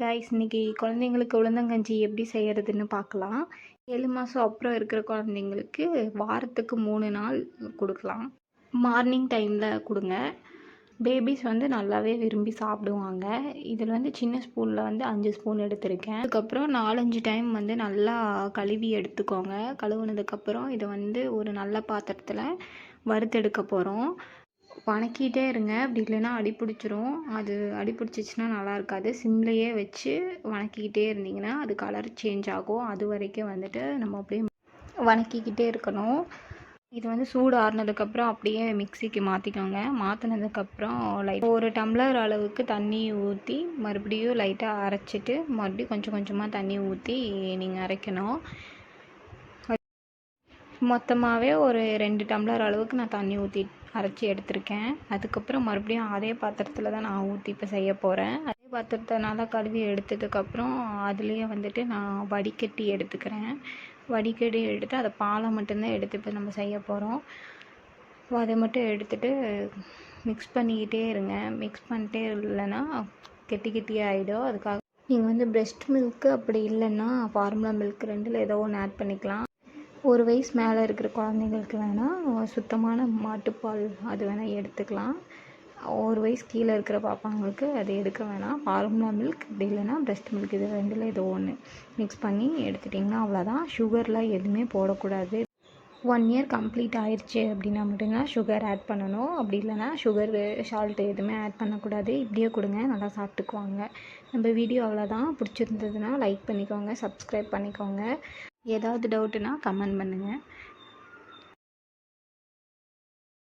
Guys இன்னைக்கு குழந்தைங்களுக்கு உளுந்தங்கஞ்சி எப்படி செய்கிறதுன்னு பார்க்கலாம். ஏழு மாதம் அப்புறம் இருக்கிற குழந்தைங்களுக்கு வாரத்துக்கு மூணு நாள் கொடுக்கலாம். மார்னிங் டைமில் கொடுங்க. பேபிஸ் வந்து நல்லாவே விரும்பி சாப்பிடுவாங்க. இதில் வந்து சின்ன ஸ்பூனில் வந்து அஞ்சு ஸ்பூன் எடுத்திருக்கேன். அதுக்கப்புறம் நாலஞ்சு டைம் வந்து நல்லா கழுவி எடுத்துக்கோங்க. கழுவுனதுக்கப்புறம் இதை வந்து ஒரு நல்ல பாத்திரத்தில் வறுத்தெடுக்க போகிறோம் வணக்கிட்டே இருங்க. அப்படி இல்லைன்னா அடி பிடிச்சிரும் அது அடி பிடிச்சிச்சின்னா நல்லா இருக்காது. சிம்லையே வச்சு வணக்கிக்கிட்டே இருந்தீங்கன்னா அது கலர் சேஞ்ச் ஆகும். அது வரைக்கும் வந்துட்டு நம்ம அப்படியே வணக்கிக்கிட்டே இருக்கணும். இது வந்து சூடு ஆறுனதுக்கப்புறம் அப்படியே மிக்சிக்கு மாற்றிக்கோங்க மாற்றினதுக்கப்புறம் லைட் ஒரு டம்ளர் அளவுக்கு தண்ணி ஊற்றி மறுபடியும் லைட்டாக அரைச்சிட்டு மறுபடியும் கொஞ்சம் கொஞ்சமாக தண்ணி ஊற்றி நீங்கள் அரைக்கணும். மொத்தமாகவே ஒரு ரெண்டு டம்ளர் அளவுக்கு நான் தண்ணி ஊற்றி அரைச்சி எடுத்திருக்கேன். அதுக்கப்புறம் மறுபடியும் அதே பாத்திரத்தில் தான் நான் ஊற்றி இப்போ செய்ய போகிறேன் அதே பாத்திரத்தை நல்லா கழுவி எடுத்ததுக்கப்புறம் அதுலேயே வந்துட்டு நான் வடிகட்டி எடுத்துக்கிறேன். வடிகட்டி எடுத்து அதை பாலை மட்டும்தான் எடுத்து இப்போ நம்ம செய்ய போகிறோம் அதை மட்டும் எடுத்துகிட்டு மிக்ஸ் பண்ணிக்கிட்டே இருங்க. மிக்ஸ் பண்ணிட்டே இல்லைன்னா கெட்டி கெட்டியாக ஆகிடும் அதுக்காக நீங்கள் வந்து பிரெஸ்ட் மில்க்கு அப்படி இல்லைன்னா ஃபார்முலா மில்க் ரெண்டில் ஏதோ ஒன்று ஆட் பண்ணிக்கலாம். ஒரு வயசு மேலே இருக்கிற குழந்தைங்களுக்கு வேணால் சுத்தமான மாட்டுப்பால் அது வேணால் எடுத்துக்கலாம். ஒரு வயசு கீழே இருக்கிற பாப்பாங்களுக்கு அது எடுக்க வேணாம் ஃபார்முலா மில்க் அப்படி இல்லைன்னா பிரஸ்ட் மில்க் இது ரெண்டில் ஏதோ ஒன்று மிக்ஸ் பண்ணி எடுத்துட்டிங்கன்னா அவ்வளோதான் சுகர்லாம் எதுவுமே போடக்கூடாது. ஒன் இயர் கம்ப்ளீட் ஆயிடுச்சு அப்படின்னா மட்டும்தான் சுகர் ஆட் பண்ணணும். அப்படி இல்லைன்னா சுகர் சால்ட்டு எதுவுமே ஆட் பண்ணக்கூடாது. இப்படியே கொடுங்க நல்லா சாப்பிட்டுக்குவாங்க. நம்ம வீடியோ அவ்வளோதான் பிடிச்சிருந்ததுன்னா லைக் பண்ணிக்கோங்க சப்ஸ்கிரைப் பண்ணிக்கோங்க. ஏதாவது டவுட்டுனா கமெண்ட் பண்ணுங்கள்